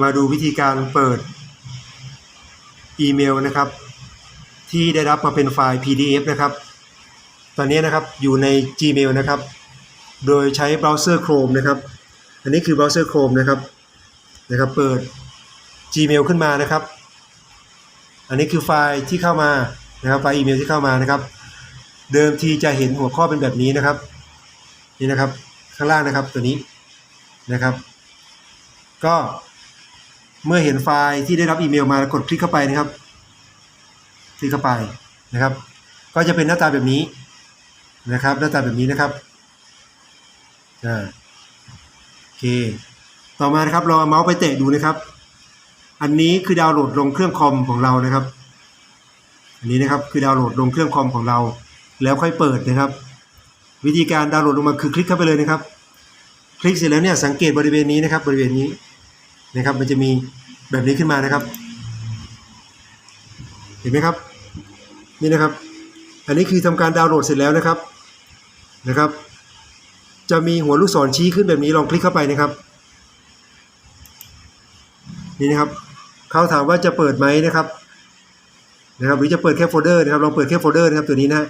มาดูวิธีการเปิดอีเมลนะครับ ที่ได้รับมาเป็นไฟล์ PDF นะครับ ตอนนี้นะครับอยู่ใน Gmail นะครับ โดยใช้เบราว์เซอร์ Chrome นะครับ อันนี้คือเบราว์เซอร์ Chrome นะครับนะครับเปิด Gmail ขึ้นมานะครับ อันนี้คือไฟล์ที่เข้ามานะครับไฟล์อีเมลที่เข้ามานะครับ เดิมทีจะเห็นหัวข้อเป็นแบบนี้นะครับนี่นะครับข้างล่างนะครับตัวนี้นะครับ ก็ เมื่อเห็นไฟล์ที่ได้รับอีเมลมากดคลิกเข้าไปนะครับ คลิกเข้าไปนะครับ ก็จะเป็นหน้าตาแบบนี้นะครับ หน้าตาแบบนี้นะครับอ่าโอเค ต่อมานะครับเราเอาเมาส์ไปเตะดูนะครับ อันนี้คือดาวน์โหลดลงเครื่องคอมของเรานะครับ อันนี้นะครับคือดาวน์โหลดลงเครื่องคอมของเรา แล้วค่อยเปิดนะครับ วิธีการดาวน์โหลดลงมาคือคลิกเข้าไปเลยนะครับ คลิกเสร็จแล้วเนี่ยสังเกตบริเวณนี้นะครับ บริเวณนี้ นะครับ มันจะมีแบบนี้ขึ้นมานะครับ เห็นไหมครับ นี่นะครับ อันนี้คือทำการดาวน์โหลดเสร็จแล้วนะครับนะครับ จะมีหัวลูกศรชี้ขึ้นแบบนี้ลองคลิกเข้าไปนะครับ นี่นะครับเขาถามว่าจะเปิดไหมนะครับนะครับ หรือจะเปิดแค่โฟลเดอร์นะครับลองเปิดแค่โฟลเดอร์นะครับตัวนี้นะ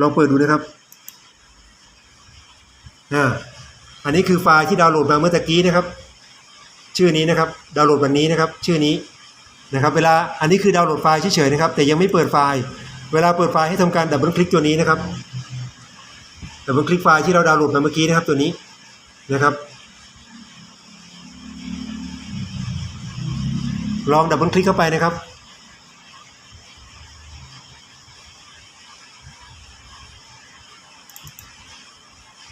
ลองเปิดดูนะครับอ่าอันนี้คือไฟล์ที่ดาวน์โหลดมาเมื่อตะกี้นะครับ ชื่อนี้นะครับดาวน์โหลดวันนี้นะครับ ชื่อนี้นะครับเวลาอันนี้คือดาวน์โหลดไฟล์เฉยๆนะครับ แต่ยังไม่เปิดไฟล์ เวลาเปิดไฟล์ให้ทำการดับเบิลคลิกตัวนี้นะครับดับเบิลคลิกไฟล์ที่เราดาวน์โหลดมาเมื่อกี้นะครับตัวนี้นะครับลองดับเบิลคลิกเข้าไปนะครับ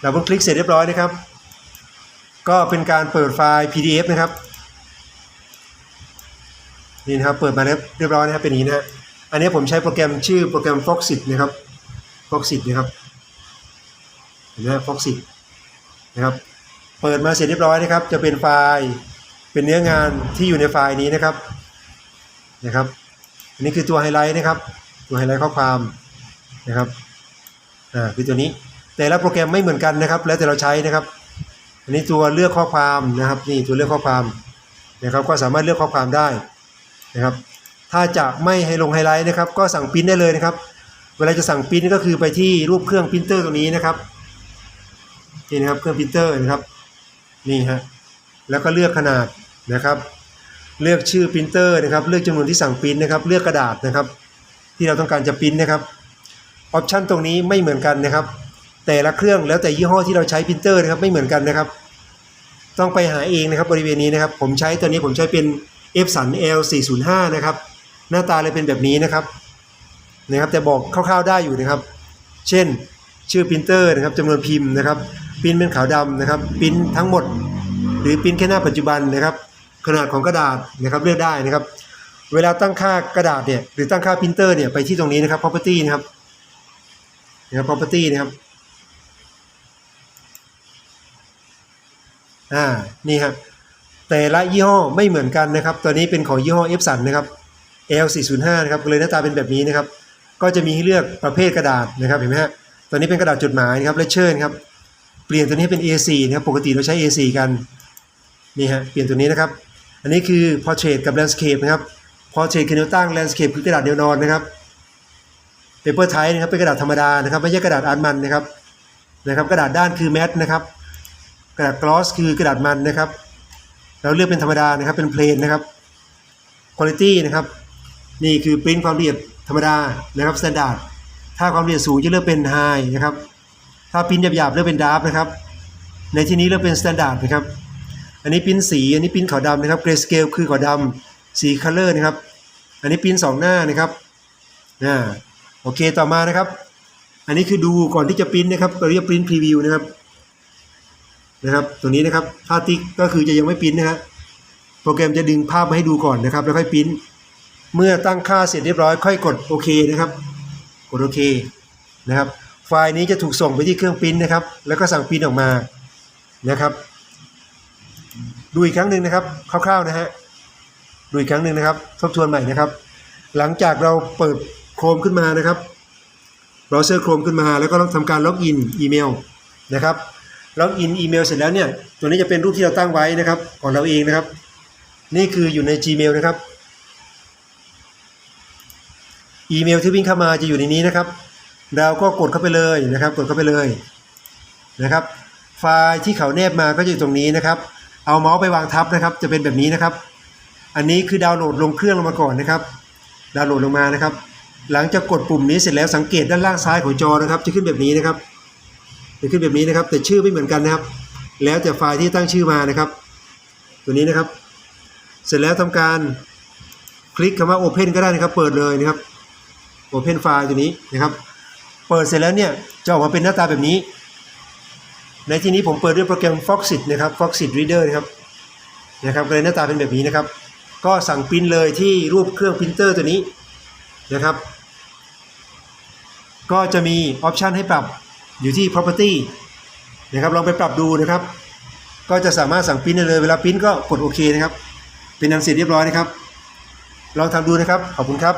ดับเบิลคลิกเสร็จเรียบร้อยนะครับ ก็เป็นการเปิดไฟล์ PDF นะครับนี่นะครับเปิดมาเรียบร้อยนะครับเป็นนี้นะฮะอันนี้ผมใช้โปรแกรมชื่อโปรแกรม Foxit นะครับ Foxit นะครับเห็นไหม Foxit นะครับเปิดมาเสร็จเรียบร้อยนะครับ จะเป็นไฟล์เป็นเนื้องานที่อยู่ในไฟล์นี้นะครับนะครับ อันนี้คือตัวไฮไลท์นะครับ ตัวไฮไลท์ข้อความนะครับอ่าคือตัวนี้แต่ละโปรแกรมไม่เหมือนกันนะครับ แล้วแต่เราใช้นะครับ อันนี้ตัวเลือกข้อความนะครับนี่ตัวเลือกข้อความนะครับก็สามารถเลือกข้อความได้นะครับ ถ้าจะไม่ให้ลงไฮไลท์นะครับ ก็สั่งปริ้นได้เลยนะครับ เวลาจะสั่งปริ้นก็คือไปที่รูปเครื่องปรินเตอร์ตรงนี้นะครับนี่นะครับเครื่องปรินเตอร์นะครับนี่ฮะแล้วก็เลือกขนาดนะครับ เลือกชื่อปรินเตอร์นะครับ เลือกจำนวนที่สั่งปริ้นนะครับ เลือกกระดาษนะครับ ที่เราต้องการจะปริ้นนะครับออปชันตรงนี้ไม่เหมือนกันนะครับ แต่ละเครื่องแล้วแต่ยี่ห้อที่เราใช้ปรินเตอร์นะครับไม่เหมือนกันนะครับ ต้องไปหาเองนะครับบริเวณนี้นะครับ ผมใช้ตัวนี้ผมใช้เป็น f สัน L 4 0 5นะครับ หน้าตาเลยเป็นแบบนี้นะครับนะครับ แต่บอกคร่าวๆได้อยู่นะครับ เช่นชื่อปรินเตอร์นะครับจำนวนพิมพ์นะครับปริ้นเป็นขาวดำนะครับปริ้นทั้งหมด หรือปริ้นแค่หน้าปัจจุบันนะครับ ขนาดของกระดาษนะครับเลือกได้นะครับ เวลาตั้งค่ากระดาษเนี่ยหรือตั้งค่าปรินเตอร์เนี่ยไปที่ตรงนี้นะครับ property นะครับนะครับ property นะครับ อ่านี่ครับแต่ละยี่ห้อไม่เหมือนกันนะครับ ตัวนี้เป็นของยี่ห้อ Epson นนะครับ L405 นะครับเลยหน้าตาเป็นแบบนี้นะครับ ก็จะมีให้เลือกประเภทกระดาษนะครับเห็นไหมฮะตัวนี้เป็นกระดาษจดหมายนะครับและเชิญครับเปลี่ยนตัวนี้เป็น A4 นะครับปกติเราใช้ A4 กันนี่ฮะเปลี่ยนตัวนี้นะครับ อันนี้คือ Portrait กับ Landscape นะครับ Portrait คือแนวตั้ง Landscape คือกระดาษแนวนอนนะครับ Paper Type นะครับเป็นกระดาษธรรมดานะครับไม่ใช่กระดาษอาร์มันนะครับนะครับ กระดาษด้านคือ Matte นะครับ ระดาษกลอสคือกระดาษมันนะครับ เราเลือกเป็นธรรมดานะครับเป็นเพลนนะครับคุณภาพนะครับ นี่คือปริ้นความละเอียดธรรมดานะครับสแตนดาร์ดถ้าความละเอียดสูงจะเลือกเป็นไฮนะครับ ถ้าปริ้นหยาบๆเลือกเป็นดาร์ฟนะครับ ในที่นี้เลือกเป็นสแตนดาร์ดนะครับ อันนี้ปริ้นสี อันนี้ปริ้นขาวดำนะครับเกรสเกลคือขาวดำสีคัลเลอร์นะครับ อันนี้ปริ้นสองหน้านะครับอ่าโอเคต่อมานะครับ อันนี้คือดูก่อนที่จะปริ้นนะครับเราเรียกปริ้นพรีวิวนะครับ นะครับตรงนี้นะครับถ้าติ๊กก็คือจะยังไม่ปริ้นนะฮะโปรแกรมจะดึงภาพมาให้ดูก่อนนะครับ แล้วค่อยปริ้นเมื่อตั้งค่าเสร็จเรียบร้อยค่อยกดโอเคนะครับ กดโอเคนะครับ ไฟล์นี้จะถูกส่งไปที่เครื่องปริ้นนะครับ แล้วก็สั่งปริ้นออกมานะครับดูอีกครั้งหนึ่งนะครับคร่าวๆนะฮะดูอีกครั้งหนึ่งนะครับ ทบทวนใหม่นะครับ หลังจากเราเปิดโครมขึ้นมานะครับเบราว์เซอร์โครมขึ้นมา แล้วก็ทำการล็อกอินอีเมลนะครับ ล็อกอินอีเมลเสร็จแล้วเนี่ยตัวนี้จะเป็นรูปที่เราตั้งไว้นะครับ ของเราเองนะครับ นี่คืออยู่ใน Gmail นะครับ อีเมลที่วิ่งเข้ามาจะอยู่ในนี้นะครับ เราก็กดเข้าไปเลยนะครับ กดเข้าไปเลยนะครับ ไฟล์ที่เขาแนบมาก็จะอยู่ตรงนี้นะครับ เอาเมาส์ไปวางทับนะครับ จะเป็นแบบนี้นะครับ อันนี้คือดาวน์โหลดลงเครื่องลงมาก่อนนะครับ ดาวน์โหลดลงมานะครับ หลังจากกดปุ่มนี้เสร็จแล้วสังเกตด้านล่างซ้ายของจอนะครับ จะขึ้นแบบนี้นะครับ จะขึ้นแบบนี้นะครับ แต่ชื่อไม่เหมือนกันนะครับ แล้วแต่ไฟล์ที่ตั้งชื่อมานะครับ ตัวนี้นะครับ เสร็จแล้วทำการคลิกคำว่า Open ก็ได้นะครับ เปิดเลยนะครับ Open ไฟล์ตัวนี้นะครับ เปิดเสร็จแล้วเนี่ยจะออกมาเป็นหน้าตาแบบนี้ ในที่นี้ผมเปิดด้วยโปรแกรม Foxit นะครับ Foxit Reader นะครับนะครับก็เลยหน้าตาเป็นแบบนี้นะครับ ก็สั่งปริ้นเลยที่รูปเครื่องปรินเตอร์ตัวนี้นะครับ ก็จะมีออปชันให้ปรับ อยู่ที่ property นะครับลองไปปรับดูนะครับ ก็จะสามารถสั่งพิมพ์ได้เลยเวลาพิมพ์ก็กดโอเคนะครับ เป็นอันเสร็จเรียบร้อยนะครับ ลองทำดูนะครับ ขอบคุณครับ